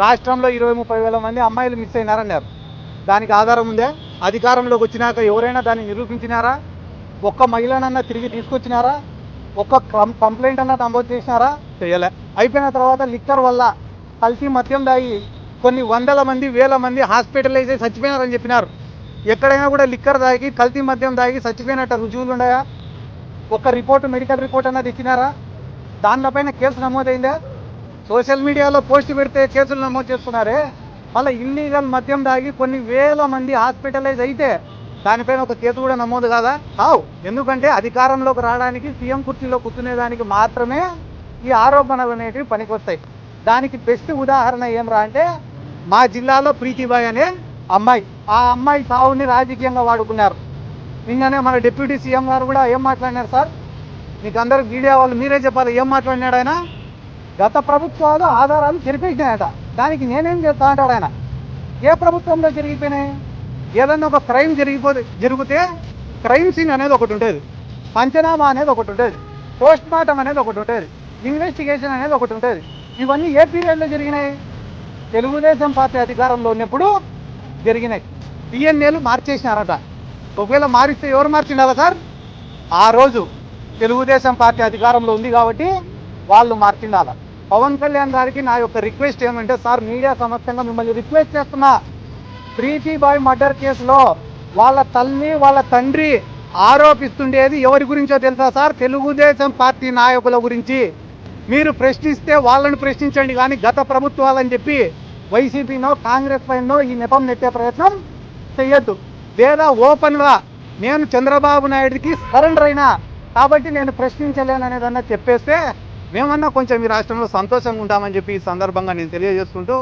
రాష్ట్రంలో ఇరవై ముప్పై వేల మంది అమ్మాయిలు మిస్ అయినారన్నారు. దానికి ఆధారం ఉందే అధికారంలోకి వచ్చినాక ఎవరైనా దాన్ని నిరూపించినారా? ఒక్క మహిళనన్నా తిరిగి తీసుకొచ్చినారా? ఒక్క కంప్లైంట్ అన్నా నమోదు చేసినారా? చేయలే. అయిపోయిన తర్వాత లిక్కర్ వల్ల కల్తీ మద్యం దాగి కొన్ని వందల మంది వేల మంది హాస్పిటలైజ్ అయి చచ్చిపోయినారని చెప్పినారు. ఎక్కడైనా కూడా లిక్కర్ దాగి కల్తీ మద్యం దాగి చచ్చిపోయినట్టు రుజువులు ఉన్నాయా? ఒక రిపోర్ట్ మెడికల్ రిపోర్ట్ అన్నది ఇచ్చినారా దానిపైన కేసు నమోదైందా? సోషల్ మీడియాలో పోస్ట్ పెడితే కేసులు నమోదు చేస్తున్నారే మళ్ళీ ఇల్లీగల్ మద్యం దాగి కొన్ని వేల మంది హాస్పిటలైజ్ అయితే దానిపైన ఒక కేసు కూడా నమోదు కాదా? కావు. ఎందుకంటే అధికారంలోకి రావడానికి సీఎం కుర్చీలో కూర్చునేదానికి మాత్రమే ఈ ఆరోపణలు అనేటివి పనికొస్తాయి. దానికి బెస్ట్ ఉదాహరణ ఏమరా అంటే మా జిల్లాలో ప్రీతిబాయ్ అనే అమ్మాయి. ఆ అమ్మాయి సావుని రాజకీయంగా వాడుకున్నారు. నిన్ననే మన డిప్యూటీ సీఎం గారు కూడా ఏం మాట్లాడినారు సార్? మీకు అందరు మీడియా వాళ్ళు మీరే చెప్పాలి ఏం మాట్లాడినాడు ఆయన? గత ప్రభుత్వాలు ఆధారాలు జరిపేసినాయట దానికి నేనేం చేస్తా అంటాడు ఆయన? ఏ ప్రభుత్వంలో జరిగిపోయినాయి? ఏదన్నా ఒక క్రైమ్ జరిగిపోతే జరిగితే క్రైమ్ సీన్ అనేది ఒకటి ఉంటుంది. పంచనామా అనేది ఒకటి ఉంటుంది. పోస్ట్ మార్టం అనేది ఒకటి ఉంటుంది. ఇన్వెస్టిగేషన్ అనేది ఒకటి ఉంటుంది. ఇవన్నీ ఏ పీరియడ్లో జరిగినాయి? తెలుగుదేశం పార్టీ అధికారంలో ఉన్నప్పుడు జరిగినాయి. డిఎన్ఏలు మార్చేసినారట. ఒకవేళ మారిస్తే ఎవరు మార్చిండాలా సార్? ఆ రోజు తెలుగుదేశం పార్టీ అధికారంలో ఉంది కాబట్టి వాళ్ళు మార్చిండాల. పవన్ కళ్యాణ్ గారికి నా యొక్క రిక్వెస్ట్ ఏమంటే సార్ మీడియా సమక్షంగా మిమ్మల్ని రిక్వెస్ట్ చేస్తున్నా. ప్రీతి బాయ్ మర్డర్ కేసులో వాళ్ళ తల్లి వాళ్ళ తండ్రి ఆరోపిస్తుండేది ఎవరి గురించో తెలుసా సార్? తెలుగుదేశం పార్టీ నాయకుల గురించి. మీరు ప్రశ్నిస్తే వాళ్ళని ప్రశ్నించండి కానీ గత ప్రభుత్వాలని చెప్పి వైసీపీనో కాంగ్రెస్ పైనో ఈ నెపం నెట్టే ప్రయత్నం చెయ్యొద్దు. లేదా ఓపెన్గా నేను చంద్రబాబు నాయుడికి సరెండర్ అయినా కాబట్టి నేను ప్రశ్నించలేననేదన్నా చెప్పేస్తే మేమన్నా కొంచెం ఈ రాష్ట్రంలో సంతోషంగా ఉంటామని చెప్పి ఈ సందర్భంగా నేను తెలియజేస్తుంటూ